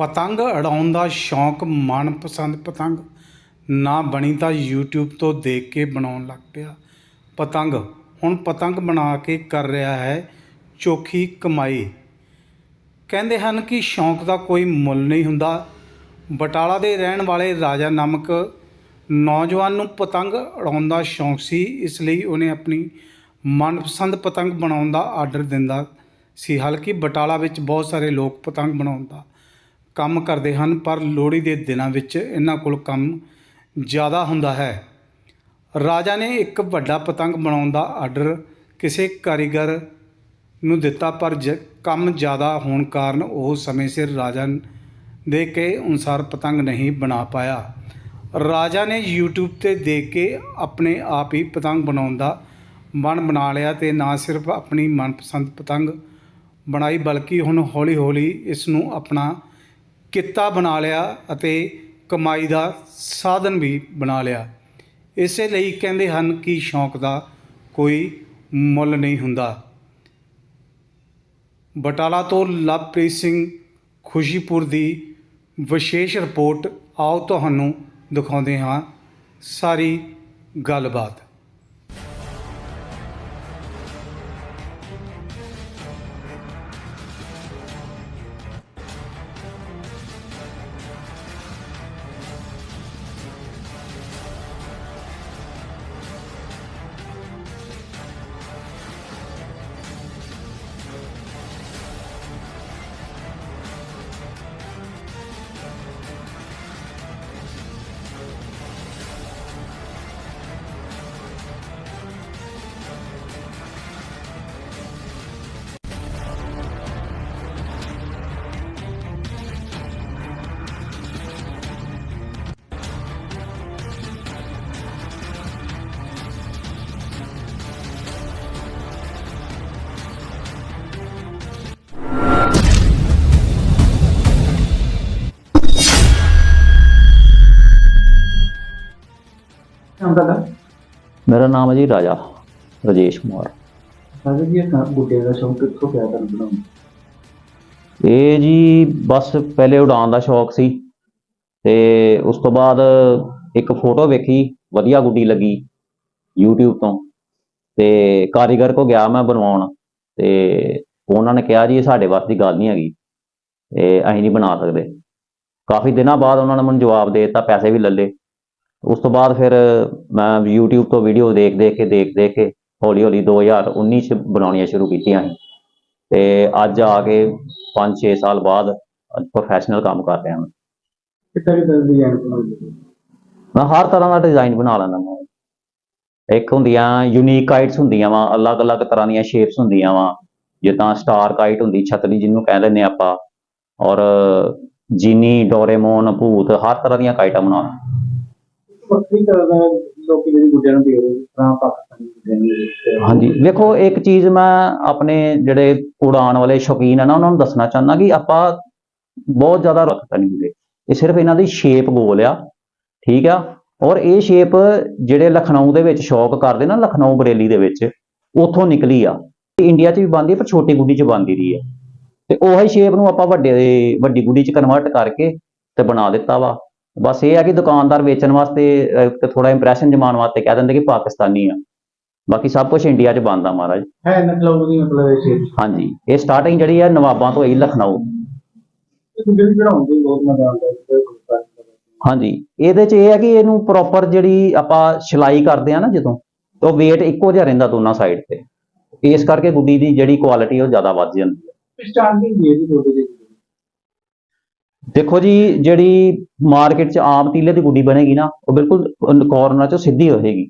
ਪਤੰਗ ਉਡਾਉਣ ਦਾ ਸ਼ੌਂਕ ਮਨਪਸੰਦ ਪਤੰਗ ਨਾ ਬਣੀ ਤਾਂ YouTube ਤੋਂ ਦੇਖ ਕੇ ਬਣਾਉਣ ਲੱਗ ਪਿਆ। ਪਤੰਗ, ਹੁਣ ਪਤੰਗ ਬਣਾ ਕੇ ਕਰ ਰਿਹਾ ਹੈ ਚੋਖੀ ਕਮਾਈ। ਕਹਿੰਦੇ ਹਨ ਕਿ ਸ਼ੌਂਕ ਦਾ ਕੋਈ ਮੁੱਲ ਨਹੀਂ ਹੁੰਦਾ। ਬਟਾਲਾ ਦੇ ਰਹਿਣ ਵਾਲੇ ਰਾਜਾ ਨਾਮਕ ਨੌਜਵਾਨ ਨੂੰ ਪਤੰਗ ਉਡਾਉਣ ਦਾ ਸ਼ੌਂਕ ਸੀ, ਇਸ ਲਈ ਉਹਨੇ ਆਪਣੀ ਮਨਪਸੰਦ ਪਤੰਗ ਬਣਾਉਣ ਦਾ ਆਰਡਰ ਦਿੰਦਾ ਸੀ। ਹਾਲਾਂਕਿ ਬਟਾਲਾ ਵਿੱਚ ਬਹੁਤ ਸਾਰੇ ਲੋਕ ਪਤੰਗ ਬਣਾਉਣ ਦਾ ਕੰਮ ਕਰਦੇ ਹਨ, ਪਰ ਲੋਹੜੀ ਦੇ ਦਿਨਾਂ ਵਿੱਚ ਇਹਨਾਂ ਕੋਲ ਕੰਮ ਜ਼ਿਆਦਾ ਹੁੰਦਾ ਹੈ। ਰਾਜਾ ਨੇ ਇੱਕ ਵੱਡਾ ਪਤੰਗ ਬਣਾਉਣ ਦਾ ਆਰਡਰ ਕਿਸੇ ਕਾਰੀਗਰ ਨੂੰ ਦਿੱਤਾ, ਪਰ ਜ- ਕੰਮ ਜ਼ਿਆਦਾ ਹੋਣ ਕਾਰਨ ਉਹ ਸਮੇਂ ਸਿਰ ਰਾਜਾ ਦੇ ਕੇ ਅਨੁਸਾਰ ਪਤੰਗ ਨਹੀਂ ਬਣਾ ਪਾਇਆ। ਰਾਜਾ ਨੇ YouTube ਤੇ ਦੇਖ ਕੇ ਆਪਣੇ ਆਪ ਹੀ ਪਤੰਗ ਬਣਾਉਣ ਦਾ ਮਨ ਬਣਾ ਲਿਆ ਤੇ ਨਾ ਸਿਰਫ ਆਪਣੀ ਮਨਪਸੰਦ ਪਤੰਗ ਬਣਾਈ, ਬਲਕਿ ਹੁਣ ਹੌਲੀ-ਹੌਲੀ ਇਸ ਨੂੰ ਆਪਣਾ ਕਿੱਤਾ ਬਣਾ ਲਿਆ ਅਤੇ ਕਮਾਈ ਦਾ ਸਾਧਨ ਵੀ ਬਣਾ ਲਿਆ। ਇਸੇ ਲਈ ਕਹਿੰਦੇ ਹਨ ਕਿ ਸ਼ੌਂਕ ਦਾ ਕੋਈ ਮੁੱਲ ਨਹੀਂ ਹੁੰਦਾ। ਬਟਾਲਾ ਤੋਂ ਲਵਪ੍ਰੀਤ ਸਿੰਘ ਖੁਸ਼ੀਪੁਰ ਦੀ ਵਿਸ਼ੇਸ਼ ਰਿਪੋਰਟ ਆਓ ਤੁਹਾਨੂੰ ਦਿਖਾਉਂਦੇ ਹਾਂ। ਸਾਰੀ ਗੱਲਬਾਤ। ਮੇਰਾ ਨਾਮ ਹੈ ਜੀ ਰਾਜਾ ਰਜੇਸ਼ ਕੁਮਾਰ। ਰਾਜਾ ਜੀ ਇਹ ਦਾ ਸ਼ੌਂਕ ਕਿੱਥੋਂ ਪਿਆ ਤੁਹਾਨੂੰ ਬਣਾਉਣ? ਇਹ ਜੀ ਬਸ ਪਹਿਲੇ ਉਡਾਨ ਦਾ ਸ਼ੌਕ ਸੀ ਤੇ ਉਸ ਤੋਂ ਬਾਅਦ ਇੱਕ ਫੋਟੋ ਵੇਖੀ ਵਧੀਆ ਗੁੱਡੀ ਲੱਗੀ YouTube ਤੋਂ ਤੇ ਕਾਰੀਗਰ ਕੋ ਗਿਆ ਮੈਂ ਬਣਵਾਉਣ ਤੇ ਉਹਨਾਂ ਨੇ ਕਿਹਾ ਜੀ ਇਹ ਸਾਡੇ ਵਾਸਤੇ ਗੱਲ ਨਹੀਂ ਹੈਗੀ ਇਹ ਅਸੀਂ ਨਹੀਂ ਬਣਾ ਸਕਦੇ। ਕਾਫੀ ਦਿਨਾਂ ਬਾਅਦ ਉਹਨਾਂ ਨੇ ਮੈਨੂੰ ਜਵਾਬ ਦੇ ਦਿੱਤਾ ਪੈਸੇ ਵੀ ਲੱਲੇ ਉਸ ਤੋਂ ਬਾਅਦ ਫਿਰ ਮੈਂ YouTube ਤੋਂ ਵੀਡੀਓ ਦੇਖ ਦੇਖ ਕੇ ਦੇਖ ਦੇਖ ਕੇ ਹੌਲੀ ਹੌਲੀ 2019 ਚ ਬਣਾਉਣੀਆਂ ਸ਼ੁਰੂ ਕੀਤੀਆਂ ਸੀ। ਤੇ ਅੱਜ ਆ ਕੇ 5-6 ਸਾਲ ਬਾਅਦ ਪ੍ਰੋਫੈਸ਼ਨਲ ਕੰਮ ਕਰ ਰਿਹਾ ਹਾਂ ਡਿਜ਼ਾਈਨ ਬਣਾਉਂਦੇ ਮੈਂ ਹਰ ਤਰ੍ਹਾਂ ਦਾ ਡਿਜ਼ਾਈਨ ਬਣਾ ਲੈਂਦਾ ਮੈਂ ਇੱਕ ਹੁੰਦੀਆਂ ਯੂਨੀਕ ਕਾਈਟਸ ਹੁੰਦੀਆਂ ਵਾ ਅਲੱਗ-ਅਲੱਗ ਤਰ੍ਹਾਂ ਦੀਆਂ ਸ਼ੇਪਸ ਹੁੰਦੀਆਂ ਵਾ। ਜਿੱਦਾਂ ਸਟਾਰ ਕਾਈਟ ਹੁੰਦੀ ਛਤਰੀ ਜਿਹਨੂੰ ਕਹਿ ਦਿੰਦੇ ਆਪਾਂ। ਔਰ ਜੀਨੀ ਡੋਰੇਮੋਨ ਭੂਤ ਹਰ ਤਰ੍ਹਾਂ ਦੀਆਂ ਕਾਈਟਾਂ ਬਣਾ ਵੱਖਰੀ ਤਰ੍ਹਾਂ ਦਾ ਲੋਕ ਜਿਹੜੀ ਗੁੱਡਿਆਂ ਨੂੰ ਦੇ ਰਹੇ ਤਾਂ ਪਾਕਿਸਤਾਨੀ ਗੁੱਡਿਆਂ ਨੂੰ ਹਾਂਜੀ ਵੇਖੋ ਇੱਕ ਚੀਜ਼ ਮੈਂ ਆਪਣੇ ਜਿਹੜੇ ਉਡਾਨ ਵਾਲੇ ਸ਼ੌਕੀਨ ਆ ਨਾ, ਉਹਨਾਂ ਨੂੰ ਦੱਸਣਾ ਚਾਹੁੰਦਾ ਕਿ ਆਪਾਂ ਬਹੁਤ ਜ਼ਿਆਦਾ ਰੱਖਤਾ ਨਹੀਂ ਇਹ ਸਿਰਫ ਇਹਨਾਂ ਦੀ ਸ਼ੇਪ ਗੋਲ ਆ, ਠੀਕ ਆ? ਔਰ ਇਹ ਸ਼ੇਪ ਜਿਹੜੇ ਲਖਨਊ ਦੇ ਵਿੱਚ ਸ਼ੌਕ ਕਰਦੇ ਨਾ, ਲਖਨਊ ਬਰੇਲੀ ਦੇ ਵਿੱਚ, ਉੱਥੋਂ ਨਿਕਲੀ ਆ। ਇੰਡੀਆ 'ਚ ਵੀ ਬਣਦੀ ਪਰ ਛੋਟੀ ਗੁੱਡੀ 'ਚ ਬਣਦੀ ਰਹੀ ਹੈ ਤੇ ਉਹੀ ਸ਼ੇਪ ਨੂੰ ਆਪਾਂ ਵੱਡੇ, ਵੱਡੀ ਗੁੱਡੀ 'ਚ ਕਨਵਰਟ ਕਰਕੇ ਤੇ ਬਣਾ ਦਿੱਤਾ ਵਾ। ਬਸ ਇਹ ਆ ਕਿ ਦੁਕਾਨਦਾਰ ਵੇਚਣ ਵਾਸਤੇ ਤੇ ਥੋੜਾ ਇੰਪ੍ਰੈਸ਼ਨ ਜਮਾਉਣ ਵਾਸਤੇ ਕਹਿ ਦਿੰਦੇ ਕਿ ਪਾਕਿਸਤਾਨੀ ਆ। ਬਾਕੀ ਸਭ ਕੁਝ ਇੰਡੀਆ 'ਚ ਬਣਦਾ ਮਹਾਰਾਜ। ਹੈ ਨਕਲੌਂ ਦੀ ਮਤਲਬ ਇਹ ਸ਼ੇਪ ਹਾਂਜੀ। ਇਹ ਸਟਾਰਟਿੰਗ ਜਿਹੜੀ ਹੈ ਨਵਾਬਾਂ ਤੋਂ ਲਖਨਊ। ਦੀ ਹੈ ਗੁੱਡਾ ਹਾਂਜੀ। ਇਹਦੇ 'ਚ ਇਹ ਹੈ ਕਿ ਇਹਨੂੰ ਪ੍ਰੋਪਰ ਜਿਹੜੀ ਆਪਾਂ ਸਿਲਾਈ ਕਰਦੇ ਆ ਨਾ ਜਦੋਂ ਤੇ weight ਇੱਕੋ ਜਿਹਾ ਰਹਿੰਦਾ ਦੋਨਾਂ ਸਾਈਡ ਤੇ। ਇਸ ਕਰਕੇ ਗੁੱਡੀ ਦੀ ਜਿਹੜੀ ਕੁਆਲਿਟੀ ਉਹ ਜ਼ਿਆਦਾ ਵੱਧ ਜਾਂਦੀ ਹੈ ਸਟਾਰਟਿੰਗ ਇਹ ਵੀ ਤੁਹਾਡੇ। ਦੇ ਦੇਖੋ ਜੀ ਜਿਹੜੀ ਮਾਰਕੀਟ 'ਚ ਆਮ ਤੀਲੇ ਦੀ ਗੁੱਡੀ ਬਣੇਗੀ ਨਾ ਉਹ ਬਿਲਕੁਲ ਕਾਰਨਰ 'ਚੋਂ ਸਿੱਧੀ ਹੋਏਗੀ।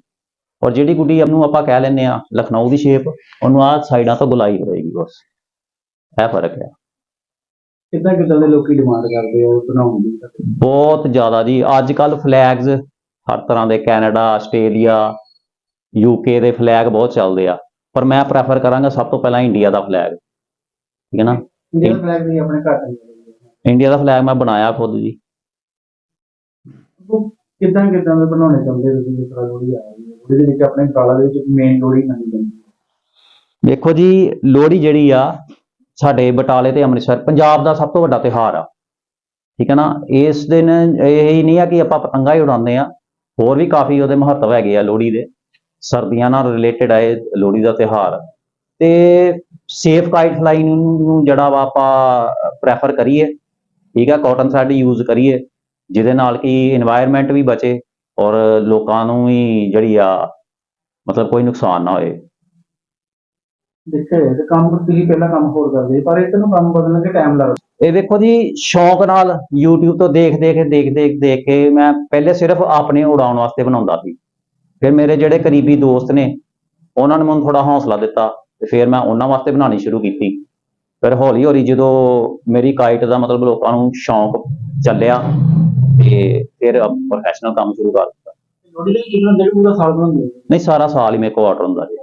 ਔਰ ਜਿਹੜੀ ਗੁੱਡੀ ਨੂੰ ਆਪਾਂ ਕਹਿ ਲੈਂਦੇ ਆ ਲਖਨਊ ਦੀ ਸ਼ੇਪ ਉਹਨੂੰ ਆਹ ਸਾਈਡਾਂ ਤੋਂ ਗੁਲਾਈ ਹੋਏਗੀ ਬਸ। ਇਹ ਫ਼ਰਕ ਹੈ। ਕਿੱਦਾਂ ਕਿੱਦਾਂ ਦੇ ਲੋਕੀ ਡਿਮਾਂਡ ਕਰਦੇ ਆ ਬਣਾਉਣ ਦੀ? ਬਹੁਤ ਜ਼ਿਆਦਾ ਜੀ। ਅੱਜ ਕੱਲ ਫਲੈਗਸ ਹਰ ਤਰ੍ਹਾਂ ਦੇ ਕੈਨੇਡਾ ਆਸਟ੍ਰੇਲੀਆ ਯੂਕੇ ਦੇ ਫਲੈਗ ਬਹੁਤ ਚੱਲਦੇ ਆ। ਪਰ ਮੈਂ ਪ੍ਰੈਫਰ ਕਰਾਂਗਾ ਸਭ ਤੋਂ ਪਹਿਲਾਂ ਇੰਡੀਆ ਦਾ ਫਲੈਗ ਠੀਕ ਹੈ ਨਾ? ਇੰਡੀਅਨ ਫਲੈਗ ਵੀ ਆਪਣੇ ਘਰ ਦੇ ਇੰਡੀਆ ਦਾ ਫਲੈਗ ਮੈਂ ਬਣਾਇਆ ਖੁਦ ਜੀ। ਕਿੱਦਾਂ ਕਿੱਦਾਂ ਦੇ ਬਣਾਉਣੇ ਚਾਹੁੰਦੇ ਤੁਸੀਂ? ਜਿਸ ਤਰ੍ਹਾਂ ਲੋੜੀ ਆ ਰਹੀ ਹੈ ਉਹਦੇ ਵਿੱਚ ਆਪਣੇ ਗਾਲਾਂ ਦੇ ਵਿੱਚ ਮੇਨ ਲੋੜੀ ਮੰਨੀ ਜਾਂਦੀ ਹੈ। ਦੇਖੋ ਜੀ ਲੋਹੜੀ ਜਿਹੜੀ ਆ ਸਾਡੇ ਬਟਾਲੇ ਤੇ ਅੰਮ੍ਰਿਤਸਰ ਪੰਜਾਬ ਦਾ ਸਭ ਤੋਂ ਵੱਡਾ ਤਿਉਹਾਰ ਆ। ਠੀਕ ਹੈ ਨਾ? ਇਸ ਦਿਨ ਇਹ ਹੀ ਨਹੀਂ ਆ ਕਿ ਆਪਾਂ ਪਤੰਗਾ ਹੀ ਉਡਾਉਂਦੇ ਆ। ਹੋਰ ਵੀ ਕਾਫੀ ਉਹਦੇ ਮਹੱਤਵ ਹੈਗੇ ਆ ਲੋਹੜੀ ਦੇ। ਸਰਦੀਆਂ ਨਾਲ ਰਿਲੇਟਡ ਇਹ ਲੋਹੜੀ ਦਾ ਤਿਉਹਾਰ। ਤੇ ਸੇਫ ਕਾਈਟ ਫਲਾਈਂਗ ਨੂੰ ਜਿਹੜਾ ਵਾ ਆਪਾਂ ਪ੍ਰੈਫਰ ਕਰੀਏ। ਠੀਕ ਆ ਕਾਟਨ ਸਾਡੀ ਯੂਜ਼ ਕਰੀਏ ਜਿਹਦੇ ਨਾਲ ਕਿ এনवायरमेंट ਵੀ ਬਚੇ ਔਰ ਲੋਕਾਂ ਨੂੰ ਵੀ ਜਿਹੜੀ ਆ ਮਤਲਬ ਕੋਈ ਨੁਕਸਾਨ ਨਾ ਹੋਏ। ਕੰਮ ਕੰਮ ਹੋਰ ਇਹ ਦੇਖੋ ਜੀ ਸ਼ੌਂਕ ਨਾਲ YouTube ਤੋਂ ਦੇਖ ਦੇਖ ਦੇਖ ਦੇਖ ਦੇਖ ਕੇ ਮੈਂ ਪਹਿਲੇ ਸਿਰਫ ਆਪਣੇ ਉਡਾਉਣ ਵਾਸਤੇ ਬਣਾਉਂਦਾ ਸੀ। ਫਿਰ ਮੇਰੇ ਜਿਹੜੇ ਕਰੀਬੀ ਦੋਸਤ ਨੇ ਉਹਨਾਂ ਨੇ ਮੈਨੂੰ ਥੋੜਾ ਹੌਸਲਾ ਦਿੱਤਾ ਤੇ ਫਿਰ ਮੈਂ ਉਹਨਾਂ ਵਾਸਤੇ ਬਣਾਉਣੀ ਸ਼ੁਰੂ ਕੀਤੀ। ਫਿਰ ਹੌਲੀ ਹੌਲੀ ਜਦੋਂ ਮੇਰੀ ਕਾਈਟ ਦਾ ਮਤਲਬ ਲੋਕਾਂ ਨੂੰ ਸ਼ੌਂਕ ਚੱਲਿਆ ਤੇ ਫਿਰ ਪ੍ਰੋਫੈਸ਼ਨਲ ਕੰਮ ਸ਼ੁਰੂ ਕਰ ਦਿੱਤਾ। ਨਹੀਂ ਸਾਰਾ ਸਾਲ ਹੀ ਮੇਰੇ ਕੋਲ ਆਰਡਰ ਹੁੰਦਾ ਜੀ।